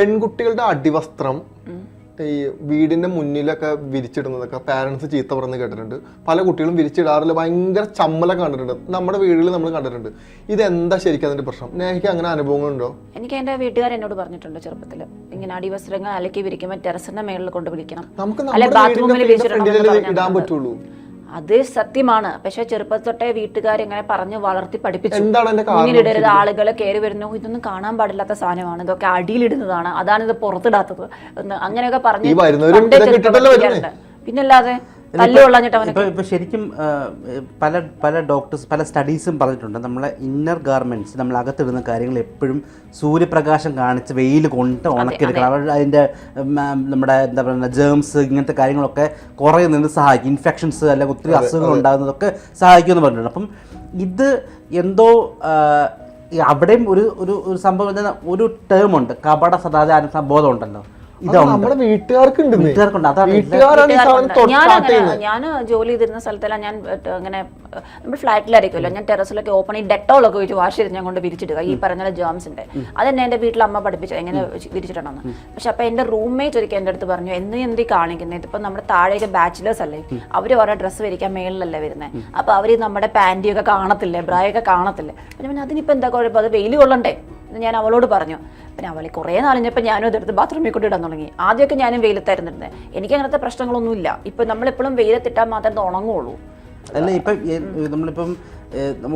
പെൺകുട്ടികളുടെ അടിവസ്ത്രം ഈ വീടിന്റെ മുന്നിലൊക്കെ വിരിച്ചിടുന്നതൊക്കെ പാരന്റ്സ് ചീത്ത പറഞ്ഞ് കേട്ടിട്ടുണ്ട്. പല കുട്ടികളും വിരിച്ചിടാറില്ല. ഭയങ്കര ചമ്മലൊക്കെ കണ്ടിട്ടുണ്ട്. നമ്മുടെ വീടുകളിൽ നമ്മൾ കണ്ടിട്ടുണ്ട്. ഇതെന്താ ശരിക്കും അതിന്റെ പ്രശ്നം? നേഹിക്ക് അങ്ങനെ അനുഭവങ്ങളുണ്ടോ? എനിക്ക് എന്റെ വീട്ടുകാർ എന്നോട് പറഞ്ഞിട്ടുണ്ട് ചെറുപ്പത്തിൽ ഇങ്ങനെ അടിവസ്ത്രങ്ങൾ അലക്കി വിരിക്കുമ്പോൾ ടെറസിന്റെ മേളിൽ കൊണ്ട് വിളിക്കണം നമുക്ക്. ഇടാൻ പറ്റുള്ളൂ. അത് സത്യമാണ്. പക്ഷെ ചെറുപ്പത്തിൽ തൊട്ടേ വീട്ടുകാർ ഇങ്ങനെ പറഞ്ഞ് വളർത്തി പഠിപ്പിച്ചു. ഇങ്ങനെ ഇടരുത് ആളുകൾ കയറി വരുന്നു. ഇതൊന്നും കാണാൻ പാടില്ലാത്ത സാധനമാണ്. ഇതൊക്കെ അടിയിലിടുന്നതാണ്. അതാണ് ഇത് പുറത്തിടാത്തത്. അങ്ങനെയൊക്കെ പറഞ്ഞു. പിന്നല്ലാതെ ഇപ്പൊ ഇപ്പൊ ശരിക്കും പല പല ഡോക്ടേഴ്സ് പല സ്റ്റഡീസും പറഞ്ഞിട്ടുണ്ട്. നമ്മളെ ഇന്നർ ഗാർമെന്റ്സ് നമ്മൾ അകത്തിടുന്ന കാര്യങ്ങൾ എപ്പോഴും സൂര്യപ്രകാശം കാണിച്ച് വെയിൽ കൊണ്ട് ഉണക്കിയെടുക്കണം. അവർ അതിന്റെ നമ്മുടെ എന്താ പറയുക ജേംസ് ഇങ്ങനത്തെ കാര്യങ്ങളൊക്കെ കുറേ നിന്ന് സഹായിക്കും. ഇൻഫെക്ഷൻസ് അല്ലെങ്കിൽ ഒത്തിരി അസുഖങ്ങൾ ഉണ്ടാകുന്നതൊക്കെ സഹായിക്കുമെന്ന് പറഞ്ഞിട്ടുണ്ട്. അപ്പം ഇത് എന്തോ അവിടെയും ഒരു ഒരു ഒരു സംഭവം ഒരു ടേം ഉണ്ട്. കപട സദാചാര ബോധം ഉണ്ടല്ലോ. നമ്മുടെ വീട്ടുകാർക്കുണ്ട്. അതാണ് ഞാൻ ജോലി ചെയ്തിരുന്ന സ്ഥലത്തെല്ലാം ഞാൻ അങ്ങനെ നമ്മൾ ഫ്ലാറ്റിലായിരിക്കുമല്ലോ. ഞാൻ ടെറസിലൊക്കെ ഓപ്പൺ ഈ ഡെറ്റോളൊക്കെ വെച്ച് വാഷ് ചെയ്ത് ഞാൻ കൊണ്ട് വിരിച്ചിടുക ഈ പറഞ്ഞ ജേംസിന്റെ. അതെന്നെ എന്റെ വീട്ടിൽ അമ്മ പഠിപ്പിച്ചു എങ്ങനെ വിരിച്ചിടണമെന്ന്. പക്ഷെ അപ്പൊ എന്റെ റൂംമേറ്റ് ഒരിക്കൽ എന്റെ അടുത്ത് പറഞ്ഞു എന്ന് എന്ത് ഈ കാണിക്കുന്നത് ഇതിപ്പോ നമ്മുടെ താഴേക്ക് ബാച്ചിലേഴ്സ് അല്ലേ? അവർ ഓരോ ഡ്രസ്സ് വരിക്കാൻ മേളിലല്ലേ വരുന്നത് അപ്പൊ അവർ നമ്മുടെ പാന്റിയൊക്കെ കാണത്തില്ലേ? ബ്രായൊക്കെ കാണത്തില്ലേ? അപ്പൊ ഞാൻ അതിനിപ്പോ എന്താ കുഴപ്പം? അത് വെയിൽ കൊള്ളണ്ടേ? ഞാൻ അവളോട് പറഞ്ഞു. പിന്നെ അവൾ കുറേ നാളിഞ്ഞപ്പോൾ ഞാനും അതെടുത്ത് ബാത്റൂമിൽ കൊണ്ട് ഇടാൻ തുടങ്ങി. ആദ്യമൊക്കെ ഞാനും വെയിലത്തായിരുന്നിരുന്നത് എനിക്ക് അങ്ങനത്തെ പ്രശ്നങ്ങളൊന്നുമില്ല. ഇപ്പം നമ്മളെപ്പോഴും വെയിലത്തിട്ടാൽ മാത്രമേ ഇത് ഉണങ്ങുള്ളൂ. അല്ല ഇപ്പം നമ്മളിപ്പം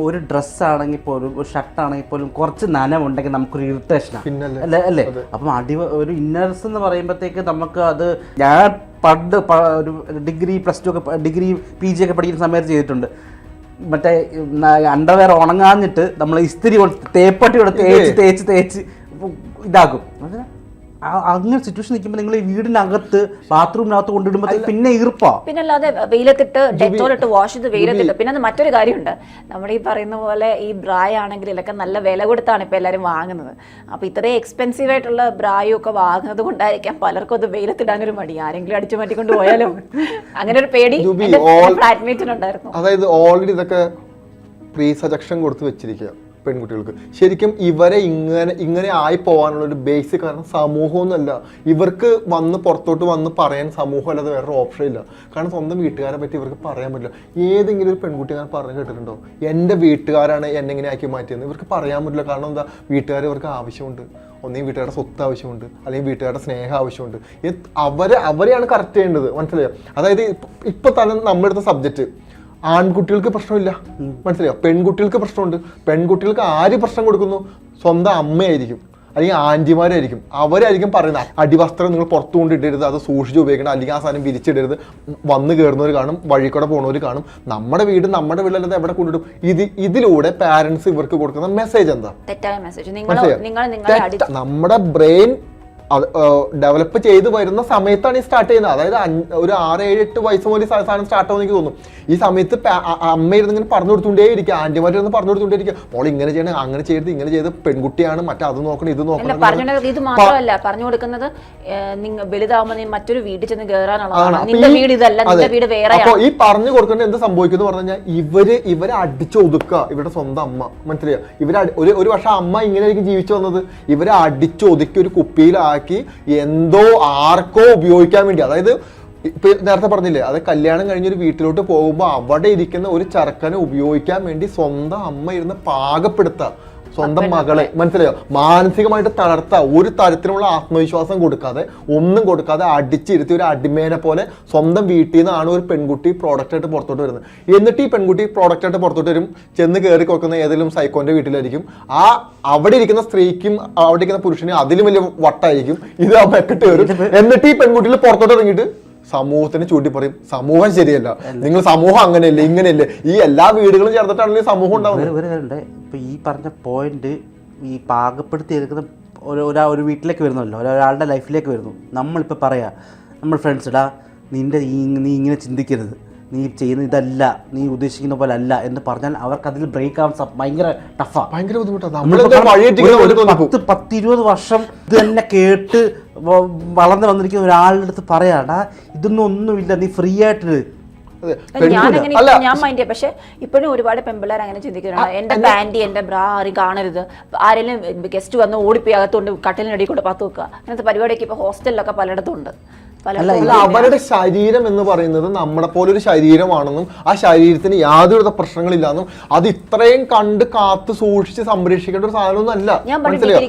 ഒരു ഡ്രസ്സ് ആണെങ്കിൽ പോലും ഒരു ഷർട്ട് ആണെങ്കിൽ പോലും കുറച്ച് നനവുണ്ടെങ്കിൽ നമുക്കൊരു ഇറിറ്റേഷനാണ്? അല്ലേ അല്ലേ? അപ്പം അടി ഒരു ഇന്നേഴ്സ് എന്ന് പറയുമ്പോഴത്തേക്ക് നമുക്ക് അത് ഞാൻ പണ്ട് ഒരു ഡിഗ്രി പ്ലസ് ടു ഒക്കെ ഡിഗ്രി പി ജി ഒക്കെ പഠിക്കുന്ന സമയത്ത് ചെയ്തിട്ടുണ്ട്. മറ്റേ അണ്ടർവെയർ ഉണങ്ങാഞ്ഞിട്ട് നമ്മൾ ഇസ്തിരി തേപ്പട്ടി കൊടുത്ത് തേച്ച് തേച്ച് തേച്ച് ഇതാക്കും. അങ്ങനെ സിറ്റുവേഷൻ നിൽക്കുമ്പോൾ നിങ്ങൾ ഈ വീടിനകത്ത് ബാത്റൂമിനകത്ത് കൊണ്ടിടുമ്പോൾ പിന്നെ ഈർപ്പാ. പിന്നെ അല്ലാതെ വെയിലത്തിട്ട് ഡെറ്റോൾ ഇട്ട് വാഷ് ചെയ്ത് വെയിലത്തിട്ട്. പിന്നെ അത് മറ്റൊരു കാര്യമുണ്ട്. നമ്മുടെ ഈ പറയുന്ന പോലെ ഈ ബ്രായ ആണെങ്കിൽ ഇതൊക്കെ നല്ല വില കൊടുത്താണ് ഇപ്പൊ എല്ലാവരും വാങ്ങുന്നത്. അപ്പൊ ഇത്രയും എക്സ്പെൻസീവ് ആയിട്ടുള്ള ബ്രായും ഒക്കെ വാങ്ങുന്നത് കൊണ്ടായിരിക്കാം പലർക്കും അത് വെയിലത്തിടാനൊരു മടി. ആരെങ്കിലും അടിച്ചു മാറ്റിക്കൊണ്ട് പോയാലോ. അങ്ങനെ ഒരു പേടി ഫ്ലാറ്റ്മേറ്റിനുണ്ടായിരുന്നു അതായത് ഓൾറെഡി ഇതൊക്കെ പ്രീ സജക്ഷൻ കൊടുത്ത് വെച്ചിരിക്കുക. പെൺകുട്ടികൾക്ക്. ശരിക്കും ഇവരെ ഇങ്ങനെ ഇങ്ങനെ ആയി പോകാനുള്ള ഒരു ബേസിക് കാരണം സമൂഹമൊന്നുമല്ല. ഇവർക്ക് വന്ന് പുറത്തോട്ട് വന്ന് പറയാൻ സമൂഹം അല്ലാതെ വേറെ ഓപ്ഷൻ ഇല്ല. കാരണം സ്വന്തം വീട്ടുകാരെ പറ്റി ഇവർക്ക് പറയാൻ പറ്റില്ല. ഏതെങ്കിലും ഒരു പെൺകുട്ടി അങ്ങനെ പറഞ്ഞു കേട്ടിട്ടുണ്ടോ? എന്റെ വീട്ടുകാരാണ് എന്നെ ഇങ്ങനെ ആക്കി മാറ്റിയത് ഇവർക്ക് പറയാൻ പറ്റില്ല. കാരണം എന്താ? വീട്ടുകാർ ഇവർക്ക് ആവശ്യമുണ്ട്. ഒന്നെങ്കിൽ വീട്ടുകാരുടെ സ്വത്ത് ആവശ്യമുണ്ട്. അല്ലെങ്കിൽ വീട്ടുകാരുടെ സ്നേഹം ആവശ്യമുണ്ട്. അവരെ അവരെയാണ് കറക്റ്റ് ചെയ്യേണ്ടത്. മനസ്സിലായോ? അതായത് ഇപ്പൊ തന്നെ നമ്മളെടുത്ത സബ്ജക്റ്റ് ആൺകുട്ടികൾക്ക് പ്രശ്നമില്ല. മനസ്സിലായോ? പെൺകുട്ടികൾക്ക് പ്രശ്നമുണ്ട്. പെൺകുട്ടികൾക്ക് ആര് പ്രശ്നം കൊടുക്കുന്നു? സ്വന്തം അമ്മയായിരിക്കും. അല്ലെങ്കിൽ ആന്റിമാരായിരിക്കും. അവരായിരിക്കും പറയുന്നത്. അടിവസ്ത്രം നിങ്ങൾ പുറത്തു കൊണ്ടിടരുത്. അത് സൂക്ഷിച്ച് ഉപയോഗിക്കണം. അല്ലെങ്കിൽ ആ സാധനം വിരിച്ചിടരുത്. വന്ന് കയറുന്നവർ കാണും. വഴി കൂടെ പോകുന്നവർ കാണും. നമ്മുടെ വീട് നമ്മുടെ വീട്ടിലല്ലാതെ എവിടെ കൊണ്ടിടും? ഇത് ഇതിലൂടെ പാരന്റ്സ് ഇവർക്ക് കൊടുക്കുന്ന മെസ്സേജ് എന്താ? തെറ്റായ മെസ്സേജ് നിങ്ങൾ നിങ്ങൾ നിങ്ങളെ അടി നമ്മുടെ ബ്രെയിൻ ഡെവലപ്പ് ചെയ്ത് വരുന്ന സമയത്താണ് ഈ സ്റ്റാർട്ട് ചെയ്യുന്നത്. അതായത് ഒരു ആറ് ഏഴ് എട്ട് വയസ്സ് മുതൽ ഈ സാധനം സ്റ്റാർട്ട് ആവുമെന്ന് എനിക്ക് തോന്നുന്നു. ഈ സമയത്ത് പ- അ- അമ്മ ഇരുന്ന് ഇങ്ങനെ പറഞ്ഞു കൊടുത്തുകൊണ്ടേ ഇരിക്കുക ആന്റിമാരിരുന്ന് പറഞ്ഞു കൊടുത്തുകൊണ്ടേ ഇരിക്കുക മോൾ ഇങ്ങനെ ചെയ്യണം അങ്ങനെ ചെയ്ത് ഇങ്ങനെ ചെയ്ത് പെൺകുട്ടിയാണ് മറ്റേ അത് നോക്കണം ഇത് നോക്കണം ഇത് മാത്രമല്ല. പറഞ്ഞു കൊടുക്കുന്നത് നിങ്ങൾ വലുതാവുമ്പോൾ നീ മറ്റൊരു വീട്ടിൽ ചെന്ന്. അപ്പൊ നിന്റെ ഈ- വീട് ഇതല്ല നിന്റെ വീട് ഈ പറഞ്ഞു കൊടുക്കേണ്ട എന്ത് സംഭവിക്കുന്നു പറഞ്ഞു കഴിഞ്ഞാൽ ഇവർ ഇവരെ അടിച്ചൊതുക്കുക. ഇവരുടെ സ്വന്തം അമ്മ. മനസ്സിലായോ? ഇവർ ഒരു ഒരു വർഷം അമ്മ ഇങ്ങനെയായിരിക്കും ജീവിച്ചു വന്നത്. ഇവരെ അടിച്ചൊതുക്കി ഒരു കുപ്പിയിലാക്കി എന്തോ ആർക്കോ ഉപയോഗിക്കാൻ വേണ്ടി. അതായത് ഇപ്പൊ നേരത്തെ പറഞ്ഞില്ലേ അത് കല്യാണം കഴിഞ്ഞൊരു വീട്ടിലോട്ട് പോകുമ്പോൾ അവിടെ ഇരിക്കുന്ന ഒരു ചർക്കനെ ഉപയോഗിക്കാൻ വേണ്ടി സ്വന്തം അമ്മ ഇരുന്ന് പാകപ്പെടുത്തുക. സ്വന്തം മകളെ. മനസ്സിലായോ? മാനസികമായിട്ട് തളർത്ത. ഒരു തരത്തിലുള്ള ആത്മവിശ്വാസം കൊടുക്കാതെ ഒന്നും കൊടുക്കാതെ അടിച്ചിരുത്തി ഒരു അടിമേനെ പോലെ സ്വന്തം വീട്ടിൽ നിന്നാണ് ഒരു പെൺകുട്ടി പ്രോഡക്റ്റ് ആയിട്ട് പുറത്തോട്ട് വരുന്നത്. എന്നിട്ട് ഈ പെൺകുട്ടി പ്രോഡക്റ്റ് ആയിട്ട് പുറത്തോട്ട് വരും ചെന്ന് കയറി കൊടുക്കുന്ന ഏതെങ്കിലും സൈക്കോന്റെ വീട്ടിലായിരിക്കും. ആ അവിടെ ഇരിക്കുന്ന സ്ത്രീക്കും അവിടെ ഇരിക്കുന്ന പുരുഷനും അതിലും വലിയ വട്ടായിരിക്കും. ഇത് ആ മെക്കിട്ട് വരും. എന്നിട്ട് ഈ പെൺകുട്ടിയിൽ പുറത്തോട്ട് ഇറങ്ങിയിട്ട് സമൂഹത്തിന് ചൂണ്ടി പറയും സമൂഹം ശരിയല്ല. നിങ്ങൾ സമൂഹം അങ്ങനെയല്ലേ ഇങ്ങനെയല്ലേ? ഈ എല്ലാ വീടുകളും ചേർന്നിട്ടാണല്ലോ ഈ സമൂഹം ഉണ്ടാവുന്നത്? ഒരു ഈ പറഞ്ഞ പോയിന്റ് ഈ പാകപ്പെടുത്തി എടുക്കുന്ന ഒരാ ഒരു വീട്ടിലേക്ക് വരുന്നല്ലോ ഒരാളുടെ ലൈഫിലേക്ക് വരുന്നു. നമ്മളിപ്പോൾ പറയാ നമ്മൾ ഫ്രണ്ട്സ് ഇടാ നിന്റെ നീ ഇങ്ങനെ ചിന്തിക്കരുത്. നീ ചെയ്യുന്ന ഇതല്ല നീ ഉദ്ദേശിക്കുന്ന പോലെ അല്ല എന്ന് പറഞ്ഞാൽ അവർക്ക് അതിൽ ബ്രേക്ക് ആവാൻ ഭയങ്കര ടഫാ ഭയങ്കര ബുദ്ധിമുട്ടാണ് പത്ത് പത്തിരുപത് വർഷം ഇത് തന്നെ കേട്ട് വളർന്നു വന്നിരിക്കുന്ന ഒരാളുടെ അടുത്ത് പറയാടാ ഇതൊന്നും ഒന്നുമില്ല നീ ഫ്രീ ആയിട്ട് അതെ ഞാൻ അങ്ങനെ ഞാൻ മൈൻഡ് ചെയ്യാം. പക്ഷെ ഇപ്പോഴും ഒരുപാട് പെമ്പിള്ളേർ അങ്ങനെ ചിന്തിക്കുന്നുണ്ട്. എന്റെ പാന്റി എന്റെ ബ്രാ ആരും കാണരുത്. ആരെങ്കിലും ഗസ്റ്റ് വന്ന് ഓടിപ്പോയി അകത്തോണ്ട് കട്ടിലിനടി കൊണ്ട് പത്ത് വെക്കുക. അങ്ങനത്തെ പരിപാടിയൊക്കെ ഇപ്പൊ ഹോസ്റ്റലിലൊക്കെ പലയിടത്തും ഉണ്ട്. അല്ല അവരുടെ ശരീരം എന്ന് പറയുന്നത് നമ്മളെ പോലെ ഒരു ശരീരമാണെന്നും ആ ശരീരത്തിന് യാതൊരുവിധ പ്രശ്നങ്ങളില്ലാന്നും അത് ഇത്രയും കണ്ട് കാത്തു സൂക്ഷിച്ച് സംരക്ഷിക്കേണ്ട ഒരു സാധനമൊന്നും അല്ല മനസ്സിലായോ?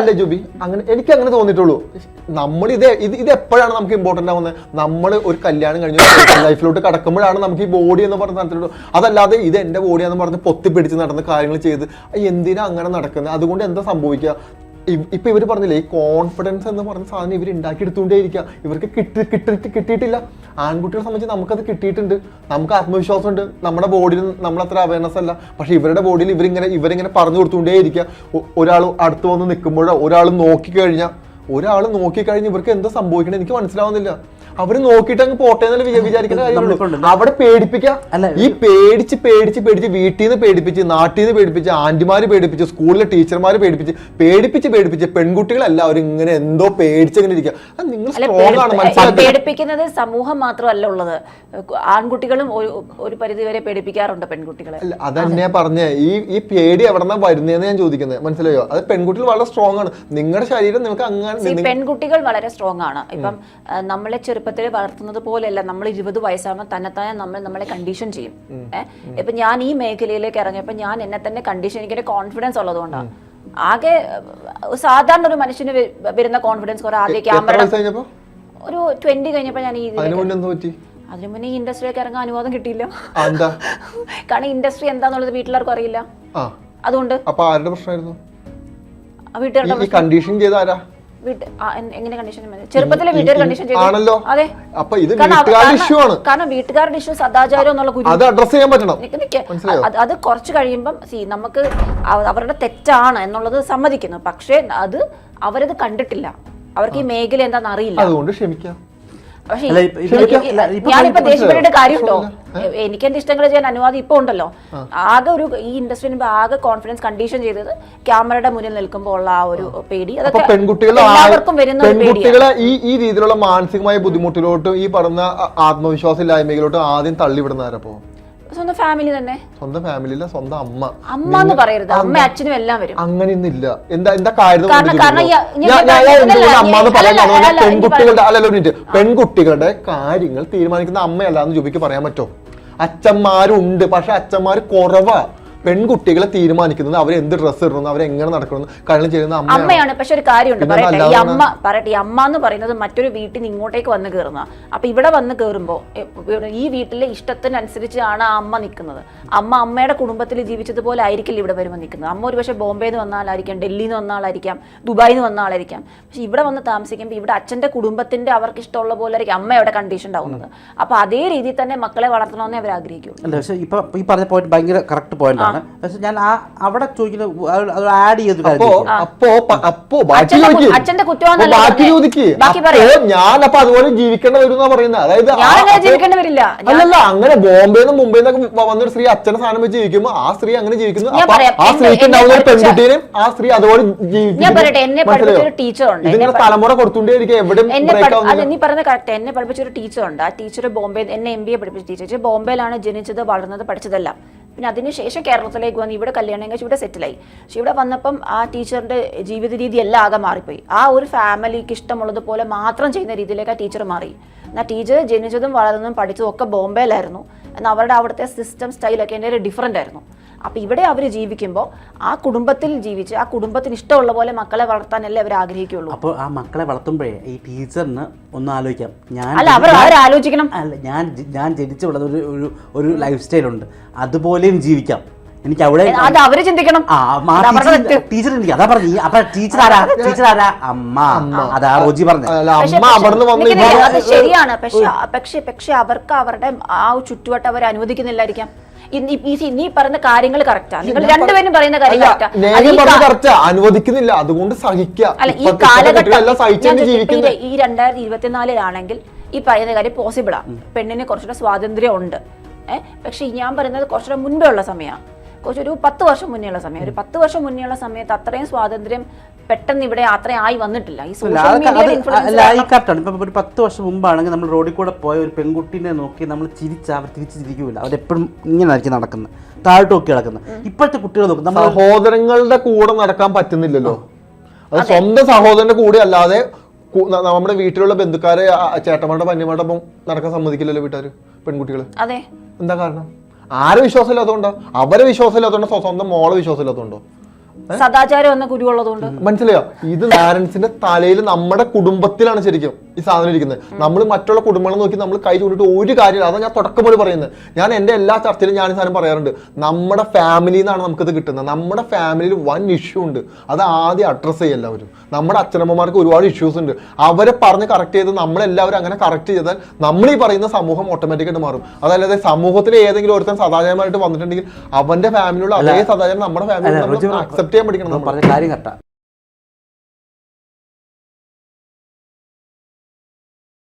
അല്ല ജുബി അങ്ങനെ എനിക്ക് അങ്ങനെ തോന്നിയിട്ടുള്ളൂ. നമ്മൾ ഇത് ഇത് ഇത് എപ്പോഴാണ് നമുക്ക് ഇമ്പോർട്ടന്റ് ആവുന്നത്? നമ്മൾ ഒരു കല്യാണം കഴിഞ്ഞ് ലൈഫിലോട്ട് കടക്കുമ്പോഴാണ് നമുക്ക് ഈ ബോഡി എന്ന് പറഞ്ഞ സാധനത്തിലോട്ട് അതല്ലാതെ ഇത് എന്റെ ബോഡിയാന്ന് പറഞ്ഞ് പൊത്തിപ്പിടിച്ച് നടന്ന കാര്യങ്ങൾ ചെയ്ത് എന്തിനാ അങ്ങനെ നടക്കുന്നത് അതുകൊണ്ട് എന്താ സംഭവിക്കുക? ഇപ്പൊ ഇവർ പറഞ്ഞില്ലേ ഈ കോൺഫിഡൻസ് എന്ന് പറഞ്ഞ സാധനം ഇവർ ഉണ്ടാക്കിയെടുത്തുകൊണ്ടേ ഇരിക്കുക ഇവർക്ക് കിട്ടി കിട്ടിട്ട് കിട്ടിയിട്ടില്ല. ആൺകുട്ടികളെ സംബന്ധിച്ച് നമുക്കത് കിട്ടിയിട്ടുണ്ട്. നമുക്ക് ആത്മവിശ്വാസമുണ്ട്. നമ്മുടെ ബോഡിയിൽ നമ്മൾ അത്ര അവയർനെസ് അല്ല. പക്ഷെ ഇവരുടെ ബോഡിയിൽ ഇവരിങ്ങനെ ഇവരിങ്ങനെ പറഞ്ഞു കൊടുത്തുകൊണ്ടേ ഇരിക്കുക ഒരാൾ അടുത്ത് വന്ന് നിൽക്കുമ്പോഴോ ഒരാൾ നോക്കിക്കഴിഞ്ഞാൽ ഒരാൾ നോക്കിക്കഴിഞ്ഞ് ഇവർക്ക് എന്താ സംഭവിക്കണത് എനിക്ക് മനസ്സിലാവുന്നില്ല. അവർ നോക്കിട്ട് അങ്ങ് പോട്ടെ എന്നല്ല വിചാ- വിചാരിക്കുന്ന കാര്യമുള്ളൂ. അവിടെ പേടിപ്പിക്കുക അല്ല, ഈ പേടിച്ച് പേടിച്ച് പേടിച്ച് വീട്ടിൽ നിന്ന് പേടിപ്പിച്ച് നാട്ടിൽ നിന്ന് പേടിപ്പിച്ച് ആന്റിമാര് പേടിപ്പിച്ച് സ്കൂളിലെ ടീച്ചർമാര് പേടിപ്പിച്ച് പേടിപ്പിച്ച് പേടിപ്പിച്ച് പെൺകുട്ടികളെല്ലാവരും ഇങ്ങനെ എന്തോ പേടിച്ചങ്ങനെ ഇരിക്കുക അത് നിങ്ങൾ സ്ട്രോങ് ആണ് പേടിപ്പി- പേടിപ്പിക്കുന്നത് സമൂഹം മാത്രമല്ല ഉള്ളത്. ആൺകുട്ടികളും ഒരു- പരിധി വരെ പേടിപ്പിക്കാറുണ്ട് പെൺകുട്ടികളെ. അല്ല അതന്നെയാ പറഞ്ഞേ. ഈ ഈ പേടി എവിടെന്നാ വരുന്നതെന്ന് ഞാൻ ചോദിക്കുന്നത് മനസ്സിലായോ? അത് പെൺകുട്ടികൾ വളരെ സ്ട്രോങ് ആണ്. നിങ്ങളുടെ ശരീരം നിങ്ങൾക്ക് അങ്ങനെ പെൺകുട്ടികൾ വളരെ സ്ട്രോങ് ആണ്. ഇപ്പം നമ്മളെ നമ്മളെ ചെറുപ്പത്തിൽ വളർത്തുന്നത് പോലെയല്ല. നമ്മൾ ഇരുപത് വയസ്സാകുമ്പോൾ തന്നെത്താനെ നമ്മൾ നമ്മളെ കണ്ടീഷൻ ചെയ്യും. ഏഹ് ഇപ്പൊ ഞാൻ ഈ മേഖലയിലേക്ക് ഇറങ്ങിയപ്പോൾ ഞാൻ എന്നെ തന്നെ കണ്ടീഷൻ എനിക്കൊരു കോൺഫിഡൻസ് ഉള്ളതുകൊണ്ടാണ് ആകെ സാധാരണ ഒരു മനുഷ്യന് വരുന്ന കോൺഫിഡൻസ് കുറെ ആദ്യ ക്യാമറ ഒരു ട്വന്റി കഴിഞ്ഞപ്പോ ഞാൻ ഈ അതിനു മുന്നേ ഈ ഇൻഡസ്ട്രിയിലേക്ക് ഇറങ്ങാൻ അനുവാദം കിട്ടിയില്ല. കാരണം ഇൻഡസ്ട്രി എന്താന്നുള്ളത് വീട്ടിലാർക്കും അറിയില്ല. അതുകൊണ്ട് വീട്ടുകാരുടെ കണ്ടീഷൻ ചെയ്ത ആരാ വീട്ട് ആ, എ- എങ്ങനെ കണ്ടീഷൻ ചെറുപ്പത്തിലെ വീട്ടുകാർ കണ്ടീഷൻ ആണല്ലോ. അതെ. അപ്പൊ ഇത് വീട്ടുകാരുടെ ഇഷ്യൂ ആണ്. കാരണം വീട്ടുകാരുടെ ഇഷ്യൂ സദാചാരം എന്നുള്ള അത് അഡ്രസ് ചെയ്യാൻ പറ്റണം. അത് കുറച്ച് കഴിയുമ്പം സി നമുക്ക് അവരുടെ തെറ്റാണ് എന്നുള്ളത് സമ്മതിക്കുന്നു. പക്ഷേ അത് അവരത് കണ്ടിട്ടില്ല. അവർക്ക് ഈ മേഖല എന്താണെന്ന് അറിയില്ല. അതുകൊണ്ട് ക്ഷമിക്കാം. പക്ഷേ ഞാനിപ്പോ? ദേഷ്യപ്പെട്ടിട്ട് കാര്യമുണ്ടോ? എനിക്ക് എന്റെ ഇഷ്ടങ്ങൾ ചെയ്യാൻ അനുവാദം ഇപ്പൊ ഉണ്ടല്ലോ. ആകെ ഒരു ഈ ഇൻഡസ്ട്രിയിൽ ആകെ കോൺഫിഡൻസ് കണ്ടീഷൻ ചെയ്തത് ക്യാമറയുടെ മുന്നിൽ നിൽക്കുമ്പോൾ ഉള്ള ആ ഒരു പേടി. അതൊക്കെ എല്ലാവർക്കും വരുന്ന പെൺകുട്ടികളെ ഈ ഈ രീതിയിലുള്ള മാനസികമായ ബുദ്ധിമുട്ടിലോട്ടും ഈ പറഞ്ഞ ആ- ആത്മവിശ്വാസം ഇല്ലായ്മയിലോട്ടും ആദ്യം തള്ളിവിടുന്ന ആരപ്പോ സ്വന്തം ഫാമിലി തന്നെ? സ്വന്തം ഫാമിലിയിലെ സ്വന്തം അമ്മ. അമ്മ എന്ന് പറയരുത്. അമ്മ അച്ഛനും എല്ലാം വരും. അങ്ങനെയൊന്നുമില്ല. എന്താ എന്താ കാര്യം പറയാൻ പെൺകുട്ടികളുടെ അല്ലല്ലോ പെൺകുട്ടികളുടെ കാര്യങ്ങൾ തീരുമാനിക്കുന്ന അമ്മയല്ല എന്ന് ജോബിക്ക് പറയാൻ പറ്റുമോ അച്ഛന്മാരുണ്ട് പക്ഷെ അച്ഛന്മാർ കുറവാ. പെൺകുട്ടികളെ തീരുമാനിക്കുന്നത് അവർ എന്ത് ഡ്രസ്സ് ഇടണം അവർ എങ്ങനെ നടക്കണം കാര്യങ്ങൾ ചെയ്യുന്ന അമ്മയാണ്? അമ്മയാണ്. പക്ഷെ ഒരു കാര്യമുണ്ട് പറയട്ടെ. ഈ അമ്മ പറയട്ടെ. ഈ അമ്മ എന്ന് പറയുന്നത് മറ്റൊരു വീട്ടിൽ നിന്ന് ഇങ്ങോട്ടേക്ക് വന്ന് കയറുന്ന അപ്പൊ ഇവിടെ വന്ന് കയറുമ്പോൾ ഈ വീട്ടിലെ ഇഷ്ടത്തിനനുസരിച്ചാണ് ആ അമ്മ നിൽക്കുന്നത്. അമ്മ അമ്മയുടെ കുടുംബത്തിൽ ജീവിച്ചതുപോലെ ആയിരിക്കില്ല ഇവിടെ വരുമ്പോൾ നിൽക്കുന്നത്. അമ്മ ഒരു പക്ഷേ ബോംബെയിൽ നിന്ന് വന്ന ആളായിരിക്കാം ഡൽഹിയിൽ നിന്ന് വന്ന ആളായിരിക്കാം ദുബായിൽ നിന്ന് വന്ന ആളായിരിക്കാം. പക്ഷെ ഇവിടെ വന്ന് താമസിക്കുമ്പോൾ ഇവിടെ അച്ഛന്റെ കുടുംബത്തിന്റെ അവർക്ക് ഇഷ്ടമുള്ള പോലെ ആയിരിക്കും അമ്മ അവിടെ കണ്ടീഷൻ ഉണ്ടാവുന്നത്. അപ്പൊ അതേ രീതിയിൽ തന്നെ മക്കളെ വളർത്തണമെന്നേ അവർ ആഗ്രഹിക്കും അല്ല പക്ഷേ ഇപ്പൊ ഈ പറഞ്ഞ പോയിന്റ് ഭയങ്കര കറക്റ്റ് പോയിന്റ് ആണ്. പക്ഷെ ഞാൻ ആ അവിടെ ചോദിക്കുന്നത് ആഡ് ചെയ്ത് അപ്പോ അപ്പോ ബാക്കി. ഞാൻ അപ്പൊ അതുപോലെ ജീവിക്കേണ്ട വരും പറയുന്നത് അതായത് അല്ലല്ല അങ്ങനെ ബോംബെന്ന് മുംബൈ നിന്നൊക്കെ വന്നൊരു സ്ത്രീ അച്ഛനെ സാധനം വെച്ച് ജീവിക്കുമ്പോ ആ സ്ത്രീ അങ്ങനെ ജീവിക്കുന്നു. ആ സ്ത്രീക്ക് ഉണ്ടാവുന്ന ഒരു പെൺകുട്ടീനെയും ആ സ്ത്രീ അതുപോലെ ജീവിക്കുന്നു. തലമുറ കൊടുത്തുകൊണ്ടേയിരിക്കും എവിടെയും നീ കറക്റ്റ് എന്നെ പഠിപ്പിച്ച ഒരു ടീച്ചർ ഉണ്ട്. ആ ടീച്ചർ ബോംബെ എന്നെ എം ബി എ പഠിപ്പിച്ച ടീച്ചർ ബോംബെയിലാണ് ജനിച്ചത് വളർന്നത് പഠിച്ചതെല്ലാം. പിന്നെ അതിനുശേഷം കേരളത്തിലേക്ക് വന്ന് ഇവിടെ കല്യാണം കഴിച്ച് ഇവിടെ സെറ്റിലായി. പക്ഷെ ഇവിടെ വന്നപ്പം ആ ടീച്ചറിന്റെ ജീവിത രീതി എല്ലാം ആകെ മാറിപ്പോയി. ആ ഒരു ഫാമിലിക്ക് ഇഷ്ടമുള്ളതുപോലെ മാത്രം ചെയ്യുന്ന രീതിയിലേക്ക് ആ ടീച്ചർ മാറി. എന്നാൽ ടീച്ചർ ജനിച്ചതും വളർന്നതും പഠിച്ചതും ഒക്കെ ബോംബെയിലായിരുന്നു. എന്നാൽ അവരുടെ അവിടുത്തെ സിസ്റ്റം സ്റ്റൈലൊക്കെ എന്റെ ഡിഫറന്റ് ആയിരുന്നു. അപ്പോൾ ഇവിടെ അവർ ജീവിക്കുമ്പോൾ ആ കുടുംബത്തിൽ ജീവിച്ച് ആ കുടുംബത്തിന് ഇഷ്ടമുള്ള പോലെ മക്കളെ വളർത്താനല്ലേ അവർ ആഗ്രഹിക്കുള്ളൂ. അപ്പോൾ ആ മക്കളെ വളർത്തുമ്പോഴേ ഈ ടീച്ചറിന് ഒന്ന് ആലോചിക്കാം. ഞാൻ അല്ല അവർ ആലോചിക്കണം അല്ല ഞാൻ ഞാൻ ജനിച്ചു വളർന്ന ഒരു ഒരു ഒരു ലൈഫ് സ്റ്റൈൽ ഉണ്ട്. അതുപോലെയും ജീവിക്കാം. എനിക്ക് അവിടെ അത് അവർ ചിന്തിക്കണം. ടീച്ചർ. എനിക്ക് അതാ പറഞ്ഞു അപ്പൊ ടീച്ചർ ആരാ ടീച്ചർ ആരാ അമ്മ. അതാ റോജി പറഞ്ഞു ശരിയാണ്. പക്ഷെ പക്ഷെ പക്ഷെ അവർക്ക് അവരുടെ ആ ചുറ്റുവട്ടം അവർ അനുവദിക്കുന്നില്ലായിരിക്കാം. ഈ- പറയുന്ന കാര്യങ്ങൾ കറക്റ്റാ നിങ്ങൾ രണ്ടുപേരും പറയുന്ന കാര്യം കറക്റ്റാ അനുവദിക്കുന്നില്ല. അതുകൊണ്ട് സഹിക്കുക. അല്ല ഈ കാലഘട്ടം ഈ രണ്ടായിരത്തി ഇരുപത്തിനാലിലാണെങ്കിൽ ഈ പറയുന്ന കാര്യം പോസിബിളാ പെണ്ണിന് കുറച്ചുകൂടെ സ്വാതന്ത്ര്യം ഉണ്ട് ഏഹ് പക്ഷെ ഞാൻ പറയുന്നത് കുറച്ചുകൂടെ മുൻപേ ഉള്ള സമയമാണ് കുറച്ചൊരു പത്ത് വർഷം മുന്നേയുള്ള സമയം. ഒരു പത്ത് വർഷം മുന്നേയുള്ള സമയത്ത് അത്രയും സ്വാതന്ത്ര്യം പെട്ടെന്ന് ഇവിടെ അത്രയും ആയി വന്നിട്ടില്ല. ഈ സോഷ്യൽ മീഡിയ മീഡിയയുടെ ഇൻഫ്ലുവൻസ് അല്ല ഈ കറക്റ്റാണ് ഇപ്പം ഒരു പത്ത് വർഷം മുമ്പാണെങ്കിൽ നമ്മൾ റോഡിൽ കൂടെ പോയ ഒരു പെൺകുട്ടീനെ നോക്കി നമ്മൾ ചിരിച്ചാൽ അവർ തിരിച്ചു ചിരിക്കൂല. അവരെപ്പോഴും ഇങ്ങനെ ആയിരിക്കും നടക്കുന്നത്. താഴോട്ട് നോക്കി നടക്കുന്നത്. ഇപ്പോഴത്തെ കുട്ടികൾ നോക്കും നമ്മൾ സഹോദരങ്ങളുടെ കൂടെ നടക്കാൻ പറ്റുന്നില്ലല്ലോ. അത് സ്വന്തം സഹോദരന്റെ കൂടെ അല്ലാതെ നമ്മുടെ വീട്ടിലുള്ള ബന്ധുക്കാരെ ചേട്ടന്മാരുടെ പന്യമാരുടെ ഒപ്പം നടക്കാൻ സമ്മതിക്കില്ലല്ലോ വീട്ടുകാർ പെൺകുട്ടികൾ അതെ. എന്താ കാരണം? ആരെ വിശ്വാസം ഇല്ലാത്തതുകൊണ്ടോ അവരെ വിശ്വാസം ഇല്ലാത്തതുകൊണ്ടോ സ്വ- സ്വന്തം മോളെ വിശ്വാസം ഇല്ലാത്തതുകൊണ്ടോ സദാചാരം എന്ന കുരുവുള്ളതുകൊണ്ട്. മനസ്സിലായോ? ഇത് പാരന്റ്സിന്റെ തലയിൽ നമ്മുടെ കുടുംബത്തിലാണ് ശരിക്കും. ഈ സാധനം ഇരിക്കുന്നത്. നമ്മൾ മറ്റുള്ള കുടുംബങ്ങളെ നോക്കി നമ്മൾ കൈ ചൂണ്ടിട്ട് ഒരു കാര്യമില്ല. അതാ ഞാൻ തുടക്കം പോലെ പറയുന്നത്. ഞാൻ എന്റെ എല്ലാ ചർച്ചയിലും ഞാൻ ഈ സാധനം പറയാറുണ്ട്. നമ്മുടെ ഫാമിലിയിൽ നിന്നാണ് നമുക്കിത് കിട്ടുന്നത്. നമ്മുടെ ഫാമിലിയിൽ വൺ ഇഷ്യൂ ഉണ്ട്. അത് ആദ്യം അഡ്രസ്സ് ചെയ്യും എല്ലാവരും. നമ്മുടെ അച്ഛനമ്മമാർക്ക് ഒരുപാട് ഇഷ്യൂസ് ഉണ്ട്. അവരെ പറഞ്ഞ് കറക്റ്റ് ചെയ്ത് നമ്മളെല്ലാവരും അങ്ങനെ കറക്റ്റ് ചെയ്താൽ നമ്മൾ ഈ പറയുന്ന സമൂഹം ഓട്ടോമാറ്റിക്കായിട്ട് മാറും. അതല്ലാതെ സമൂഹത്തിലെ ഏതെങ്കിലും ഒരുത്തൻ സദാചാരമായിട്ട് വന്നിട്ടുണ്ടെങ്കിൽ അവന്റെ ഫാമിലിയുള്ള അതേ സദാചാരം നമ്മുടെ ഫാമിലി അക്സെപ്റ്റ് ചെയ്യാൻ പഠിക്കണം പറഞ്ഞ കാര്യം കറക്റ്റാ